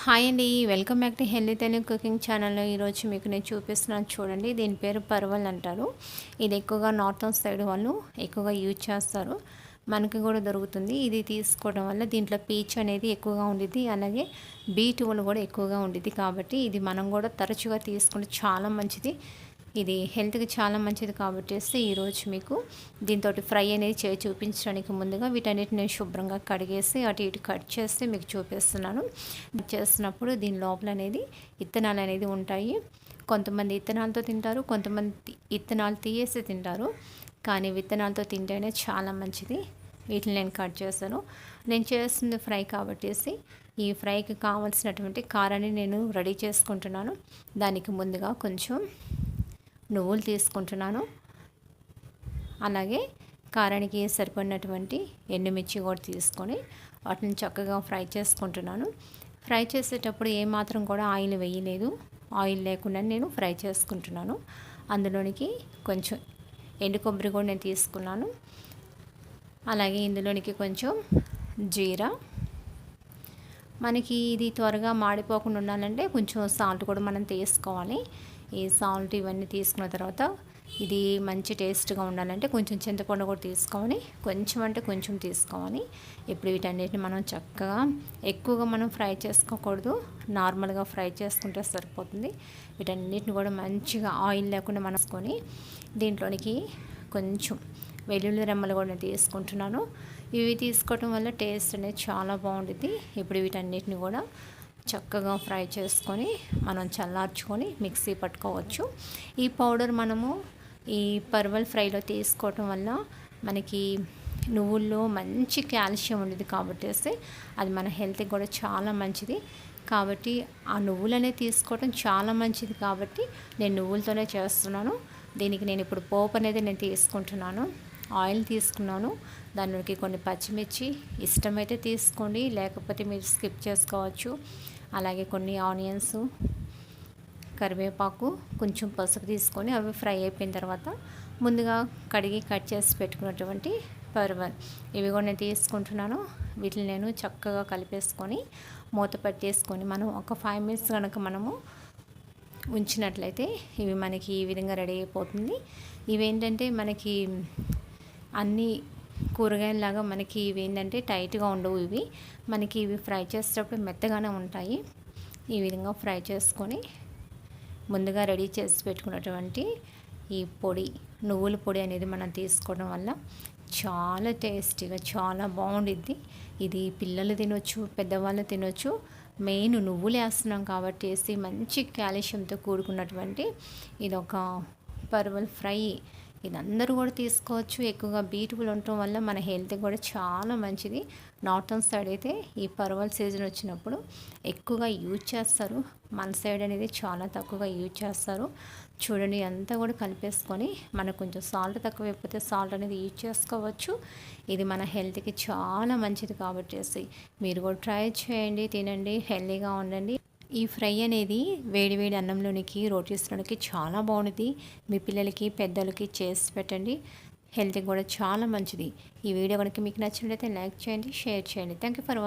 Hi అండి welcome back to healthy Telugu cooking ఛానల్లో ఈరోజు మీకు నేను చూపిస్తున్నాను చూడండి దీని పేరు పర్వల్ అంటారు. ఇది ఎక్కువగా నార్థన్ సైడ్ వాళ్ళు ఎక్కువగా యూజ్ చేస్తారు. మనకి కూడా దొరుకుతుంది. ఇది తీసుకోవడం వల్ల దీంట్లో పీచ్ అనేది ఎక్కువగా ఉండిద్ది అలాగే బీట్ కూడా ఎక్కువగా ఉండిద్ది కాబట్టి ఇది మనం కూడా తరచుగా తీసుకుంటే చాలా మంచిది. ఇది హెల్త్కి చాలా మంచిది కాబట్టి ఈరోజు మీకు దీంతో ఫ్రై అనేది చేసి చూపించడానికి ముందుగా వీటన్నిటిని శుభ్రంగా కడిగేసి అటు ఇటు కట్ చేస్తే మీకు చూపిస్తున్నాను. చేస్తున్నప్పుడు దీని లోపల అనేది ఇత్తనాలు అనేది ఉంటాయి. కొంతమంది ఇత్తనాలతో తింటారు కొంతమంది ఇత్తనాలు తీయేసి తింటారు. కానీ విత్తనాలతో తింటేనే చాలా మంచిది. వీటిని నేను కట్ చేస్తాను నేను చేస్తుంది ఫ్రై కాబట్టి ఈ ఫ్రైకి కావాల్సినటువంటి కారాన్ని నేను రెడీ చేసుకుంటున్నాను. దానికి ముందుగా కొంచెం నువ్వులు తీసుకుంటున్నాను. అలాగే కారానికి సరిపడినటువంటి ఎండుమిర్చి కూడా తీసుకొని వాటిని చక్కగా ఫ్రై చేసుకుంటున్నాను. ఫ్రై చేసేటప్పుడు ఏమాత్రం కూడా ఆయిల్ వేయలేదు. ఆయిల్ లేకుండా నేను ఫ్రై చేసుకుంటున్నాను. అందులోనికి కొంచెం ఎండు కొబ్బరి కూడా నేను తీసుకున్నాను. అలాగే ఇందులోనికి కొంచెం జీరా. మనకి ఇది త్వరగా మాడిపోకుండా ఉండాలంటే కొంచెం సాల్ట్ కూడా మనం తీసుకోవాలి. ఈ సాల్ట్ ఇవన్నీ తీసుకున్న తర్వాత ఇది మంచి టేస్ట్గా ఉండాలంటే కొంచెం చింతపండు కూడా తీసుకోవాలి. కొంచెం అంటే కొంచెం తీసుకోవాలి. ఇప్పుడు వీటన్నిటిని మనం చక్కగా ఎక్కువగా మనం ఫ్రై చేసుకోకూడదు. నార్మల్గా ఫ్రై చేసుకుంటే సరిపోతుంది. వీటన్నిటిని కూడా మంచిగా ఆయిల్ లేకుండా మనసుకొని దీంట్లోనికి కొంచెం వెల్లుల్లి రెమ్మలు కూడా తీసుకుంటున్నాను. ఇవి తీసుకోవటం వల్ల టేస్ట్ అనేది చాలా బాగుంటుంది ఇప్పుడు వీటన్నిటిని కూడా చక్కగా ఫ్రై చేసుకొని మనం చల్లార్చుకొని మిక్సీ పట్టుకోవచ్చు. ఈ పౌడర్ మనము ఈ పర్వల్ ఫ్రైలో తీసుకోవటం వల్ల మనకి నువ్వుల్లో మంచి కాల్షియం ఉండేది కాబట్టి అది మన హెల్త్కి కూడా చాలా మంచిది. కాబట్టి ఆ నువ్వులనే తీసుకోవటం చాలా మంచిది కాబట్టి నేను నువ్వులతోనే చేస్తున్నాను. దీనికి నేను ఇప్పుడు పోపు అనేది నేను తీసుకుంటున్నాను. ఆయిల్ తీసుకున్నాను. దానికి కొన్ని పచ్చిమిర్చి ఇష్టమైతే తీసుకోండి. లేకపోతే మీరు స్కిప్ చేసుకోవచ్చు. అలాగే కొన్ని ఆనియన్స్ కరివేపాకు కొంచెం పసుపు తీసుకొని అవి ఫ్రై అయిపోయిన తర్వాత ముందుగా కడిగి కట్ చేసి పెట్టుకున్నటువంటి పర్వన్ ఇవి కూడా నేను తీసుకుంటున్నాను. వీటిని నేను చక్కగా కలిపేసుకొని మూత పెట్టేసుకొని మనం ఒక ఫైవ్ మినిట్స్ కనుక మనము ఉంచినట్లయితే ఇవి మనకి ఈ విధంగా రెడీ అయిపోతుంది. ఇవేంటంటే మనకి అన్నీ కూరగాయలలాగా మనకి ఇవి ఏంటంటే టైట్గా ఉండవు ఇవి. మనకి ఇవి ఫ్రై చేసేటప్పుడు మెత్తగానే ఉంటాయి. ఈ విధంగా ఫ్రై చేసుకొని ముందుగా రెడీ చేసి పెట్టుకున్నటువంటి ఈ పొడి నువ్వుల పొడి అనేది మనం తీసుకోవడం వల్ల చాలా టేస్టీగా చాలా బాగుండిద్ది. ఇది పిల్లలు తినొచ్చు పెద్దవాళ్ళు తినొచ్చు. మెయిన్ నువ్వులు వేస్తున్నాం కాబట్టి వేసి మంచి కాల్షియంతో కూడుకున్నటువంటి ఇది ఒక పర్వల్ ఫ్రై ఇది అందరూ కూడా తీసుకోవచ్చు. ఎక్కువగా బీటుబుల్ ఉండటం వల్ల మన హెల్త్ కూడా చాలా మంచిది. నార్థన్ సైడ్ అయితే ఈ పర్వల్ సీజన్ వచ్చినప్పుడు ఎక్కువగా యూజ్ చేస్తారు. మన సైడ్ అనేది చాలా తక్కువగా యూజ్ చేస్తారు. చూడండి అంతా కూడా కలిపేసుకొని మనకు కొంచెం సాల్ట్ తక్కువ అయిపోతే సాల్ట్ అనేది యూజ్ చేసుకోవచ్చు. ఇది మన హెల్త్కి చాలా మంచిది కాబట్టి. మీరు కూడా ట్రై చేయండి తినండి హెల్తీగా ఉండండి. ఈ ఫ్రై అనేది వేడివేడి అన్నంలోనికి రోటీస్లోనికి చాలా బాగుంటుంది. మీ పిల్లలకి పెద్దలకి చేసి పెట్టండి. హెల్త్కి కూడా చాలా మంచిది. ఈ వీడియో కనుక మీకు నచ్చినట్లయితే లైక్ చేయండి షేర్ చేయండి. Thank you for watching